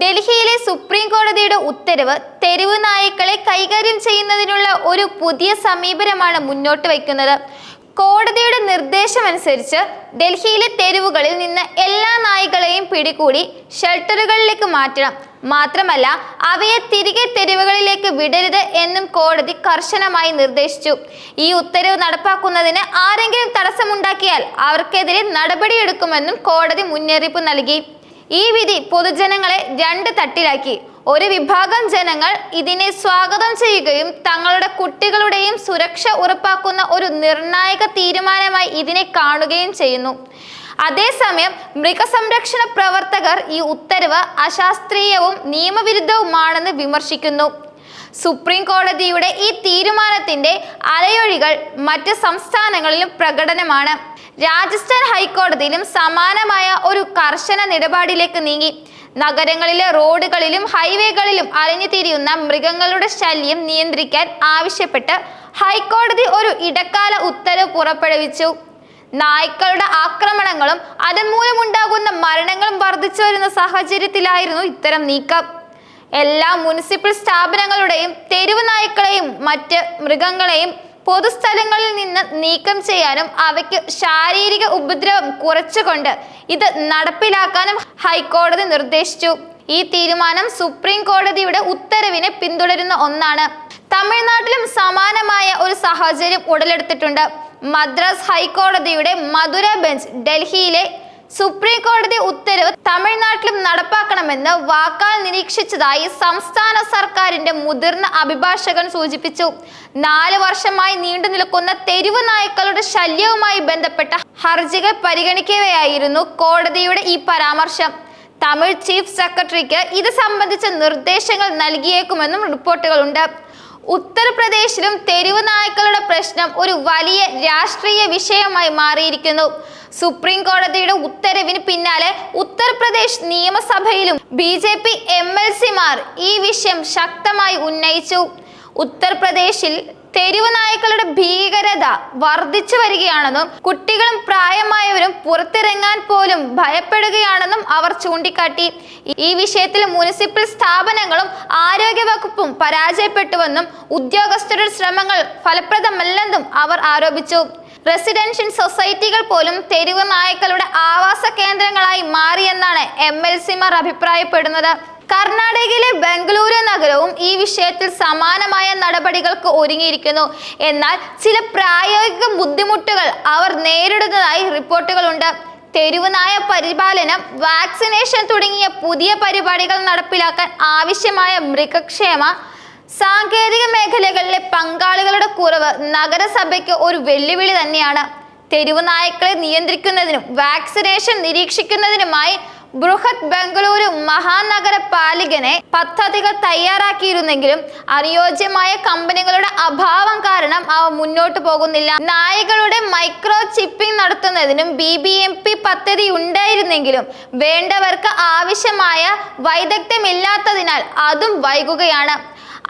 ഡൽഹിയിലെ സുപ്രീം കോടതിയുടെ ഉത്തരവ് തെരുവ് നായ്ക്കളെ കൈകാര്യം ചെയ്യുന്നതിനുള്ള ഒരു പുതിയ സമീപനമാണ് മുന്നോട്ട് വയ്ക്കുന്നത്. കോടതിയുടെ നിർദ്ദേശമനുസരിച്ച് ഡൽഹിയിലെ തെരുവുകളിൽ നിന്ന് എല്ലാ നായ്ക്കളെയും പിടികൂടി ഷെൽട്ടറുകളിലേക്ക് മാറ്റണം. മാത്രമല്ല അവയെ തിരികെ തെരുവുകളിലേക്ക് വിടരുത് എന്നും കോടതി കർശനമായി നിർദ്ദേശിച്ചു. ഈ ഉത്തരവ് നടപ്പാക്കുന്നതിന് ആരെങ്കിലും തടസ്സമുണ്ടാക്കിയാൽ അവർക്കെതിരെ നടപടിയെടുക്കുമെന്നും കോടതി മുന്നറിയിപ്പ് നൽകി. ഈ വിധി പൊതുജനങ്ങളെ രണ്ട് തട്ടിലാക്കി. ഒരു വിഭാഗം ജനങ്ങൾ ഇതിനെ സ്വാഗതം ചെയ്യുകയും തങ്ങളുടെ കുട്ടികളുടെയും സുരക്ഷ ഉറപ്പാക്കുന്ന ഒരു നിർണായക തീരുമാനമായി ഇതിനെ കാണുകയും ചെയ്യുന്നു. അതേസമയം മൃഗസംരക്ഷണ പ്രവർത്തകർ ഈ ഉത്തരവ് അശാസ്ത്രീയവും നിയമവിരുദ്ധവുമാണെന്ന് വിമർശിക്കുന്നു. സുപ്രീം കോടതിയുടെ ഈ തീരുമാനത്തിന്റെ അലയൊഴികൾ മറ്റ് സംസ്ഥാനങ്ങളിലും പ്രകടനമാണ്. രാജസ്ഥാൻ ഹൈക്കോടതിയിലും സമാനമായ ഒരു കർശന നിലപാടിലേക്ക് നീങ്ങി. നഗരങ്ങളിലെ റോഡുകളിലും ഹൈവേകളിലും അലഞ്ഞു തിരിയുന്ന മൃഗങ്ങളുടെ ശല്യം നിയന്ത്രിക്കാൻ ആവശ്യപ്പെട്ട് ഹൈക്കോടതി ഒരു ഇടക്കാല ഉത്തരവ് പുറപ്പെടുവിച്ചു. നായ്ക്കളുടെ ആക്രമണങ്ങളും അതുമൂലമുണ്ടാകുന്ന മരണങ്ങളും വർദ്ധിച്ചു വരുന്ന സാഹചര്യത്തിലായിരുന്നു ഇത്തരം നീക്കം. എല്ലാ മുനിസിപ്പൽ സ്ഥാപനങ്ങളുടെയും തെരുവ് നായ്ക്കളെയും മറ്റ് മൃഗങ്ങളെയും പൊതുസ്ഥലങ്ങളിൽ നിന്ന് നീക്കം ചെയ്യാനും അവയ്ക്ക് ശാരീരിക ഉപദ്രവം കുറച്ചുകൊണ്ട് ഇത് നടപ്പിലാക്കാനും ഹൈക്കോടതി നിർദ്ദേശിച്ചു. ഈ തീരുമാനം സുപ്രീം കോടതിയുടെ ഉത്തരവിനെ പിന്തുടരുന്ന ഒന്നാണ്. തമിഴ്നാട്ടിലും സമാനമായ ഒരു സാഹചര്യം ഉടലെടുത്തിട്ടുണ്ട്. മദ്രാസ് ഹൈക്കോടതിയുടെ മധുര ബെഞ്ച് ഡൽഹിയിലെ സുപ്രീം കോടതി ഉത്തരവ് തമിഴ്നാട്ടിലും നടപ്പാക്കണമെന്ന് വാക്കാൽ നിരീക്ഷിച്ചതായി സംസ്ഥാന സർക്കാരിന്റെ മുതിർന്ന അഭിഭാഷകൻ സൂചിപ്പിച്ചു. നാല് വർഷമായി നീണ്ടു നിൽക്കുന്ന തെരുവ് നായ്ക്കളുടെ ശല്യവുമായി ബന്ധപ്പെട്ട ഹർജികൾ പരിഗണിക്കവെയായിരുന്നു കോടതിയുടെ ഈ പരാമർശം. തമിഴ് ചീഫ് സെക്രട്ടറിക്ക് ഇത് സംബന്ധിച്ച നിർദ്ദേശങ്ങൾ നൽകിയേക്കുമെന്നും റിപ്പോർട്ടുകളുണ്ട്. ഉത്തർപ്രദേശിലും തെരുവ് നായ്ക്കളുടെ പ്രശ്നം ഒരു വലിയ രാഷ്ട്രീയ വിഷയമായി മാറിയിരിക്കുന്നു. സുപ്രീം കോടതിയുടെ ഉത്തരവിന് പിന്നാലെ Uttar Pradesh നിയമസഭയിലും B J P M L സിമാർ ഈ വിഷയം ശക്തമായി ഉന്നയിച്ചു. ഉത്തർപ്രദേശിൽ തെരുവ് നായ്ക്കളുടെ ഭീകരത വർദ്ധിച്ചു വരികയാണെന്നും കുട്ടികളും പ്രായമായവരും പുറത്തിറങ്ങാൻ പോലും ഭയപ്പെടുകയാണെന്നും അവർ ചൂണ്ടിക്കാട്ടി. ഈ വിഷയത്തിൽ മുനിസിപ്പൽ സ്ഥാപനങ്ങളും ആരോഗ്യ വകുപ്പും പരാജയപ്പെട്ടുവെന്നും ഉദ്യോഗസ്ഥരുടെ ശ്രമങ്ങൾ ഫലപ്രദമല്ലെന്നും അവർ ആരോപിച്ചു. റെസിഡൻഷ്യൽ സൊസൈറ്റികൾ പോലും തെരുവ് നായ്ക്കളുടെ ആവാസ കേന്ദ്രങ്ങളായി മാറിയെന്നാണ് എം എൽ സിമാർ അഭിപ്രായപ്പെടുന്നത്. കർണാടകയിലെ ബംഗളൂരു നഗരവും ഈ വിഷയത്തിൽ സമാനമായ നടപടികൾക്ക് ഒരുങ്ങിയിരിക്കുന്നു. എന്നാൽ ചില പ്രായോഗിക ബുദ്ധിമുട്ടുകൾ അവർ നേരിടുന്നതായി റിപ്പോർട്ടുകളുണ്ട്. തെരുവുനായ പരിപാലനം വാക്സിനേഷൻ തുടങ്ങിയ പുതിയ പരിപാടികൾ നടപ്പിലാക്കാൻ ആവശ്യമായ മൃഗക്ഷേമ സാങ്കേതിക മേഖലകളിലെ പങ്കാളികളുടെ കുറവ് നഗരസഭയ്ക്ക് ഒരു വെല്ലുവിളി തന്നെയാണ്. തെരുവ് നായ്ക്കളെ നിയന്ത്രിക്കുന്നതിനും വാക്സിനേഷൻ നിരീക്ഷിക്കുന്നതിനുമായി ബൃഹത് ബംഗളൂരു മഹാനഗര പാലികനെ പദ്ധതികൾ തയ്യാറാക്കിയിരുന്നെങ്കിലും അനുയോജ്യമായ കമ്പനികളുടെ അഭാവം കാരണം അവ മുന്നോട്ടു പോകുന്നില്ല. നായകളുടെ മൈക്രോ ചിപ്പിംഗ് നടത്തുന്നതിനും ബി ബി എം പി പദ്ധതി ഉണ്ടായിരുന്നെങ്കിലും വേണ്ടവർക്ക് ആവശ്യമായ വൈദഗ്ധ്യമില്ലാത്തതിനാൽ അതും വൈകുകയാണ്.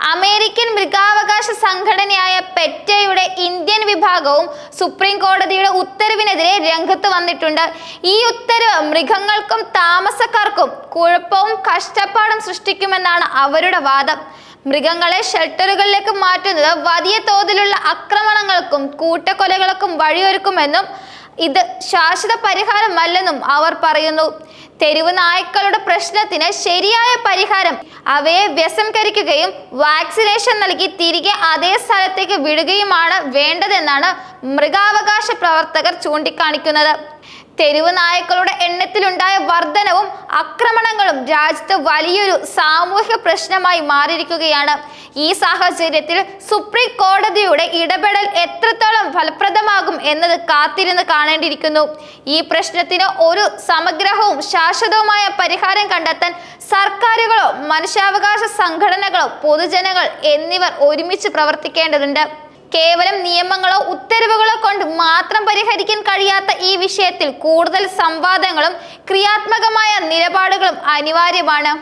അമേരിക്കൻ മൃഗാവകാശ സംഘടനയായ പെറ്റയുടെ ഇന്ത്യൻ വിഭാഗവും സുപ്രീം കോടതിയുടെ ഉത്തരവിനെതിരെ രംഗത്ത് വന്നിട്ടുണ്ട്. ഈ ഉത്തരവ് മൃഗങ്ങൾക്കും താമസക്കാർക്കും കുഴപ്പവും കഷ്ടപ്പാടും സൃഷ്ടിക്കുമെന്നാണ് അവരുടെ വാദം. മൃഗങ്ങളെ ഷെൽട്ടറുകളിലേക്ക് മാറ്റുന്നത് വലിയ തോതിലുള്ള ആക്രമണങ്ങൾക്കും കൂട്ടക്കൊലകൾക്കും വഴിയൊരുക്കുമെന്നും ഇത് ശാശ്വത പരിഹാരമല്ലെന്നും അവർ പറയുന്നു. തെരുവ് നായ്ക്കളുടെ പ്രശ്നത്തിന് ശരിയായ പരിഹാരം. അവയെ വ്യസംകരിക്കുകയും വാക്സിനേഷൻ നൽകി തിരികെ അതേ സ്ഥലത്തേക്ക് വിടുകയുമാണ് വേണ്ടതെന്നാണ് മൃഗാവകാശ പ്രവർത്തകർ ചൂണ്ടിക്കാണിക്കുന്നത്. തെരുവ് നായ്ക്കളുടെ എണ്ണത്തിലുണ്ടായ വർധനവും ആക്രമണങ്ങളും രാജ്യത്ത് വലിയൊരു സാമൂഹിക പ്രശ്നമായി മാറിയിരിക്കുകയാണ്. ഈ സാഹചര്യത്തിൽ സുപ്രീം കോടതിയുടെ ഇടപെടൽ എത്രത്തോളം ഫലപ്രദമാകും എന്നത് കാത്തിരുന്ന് കാണേണ്ടിയിരിക്കുന്നു. ഈ പ്രശ്നത്തിന് ഒരു സമഗ്രഹവും ശാശ്വതവുമായ പരിഹാരം കണ്ടെത്താൻ സർക്കാരുകളോ മനുഷ്യാവകാശ സംഘടനകളോ പൊതുജനങ്ങൾ എന്നിവർ ഒരുമിച്ച് പ്രവർത്തിക്കേണ്ടതുണ്ട്. കേവലം നിയമങ്ങളോ ഉത്തരവുകളോ കൊണ്ട് മാത്രം പരിഹരിക്കാൻ കഴിയാത്ത ഈ വിഷയത്തിൽ കൂടുതൽ സംവാദങ്ങളും ക്രിയാത്മകമായ നിലപാടുകളും അനിവാര്യമാണ്.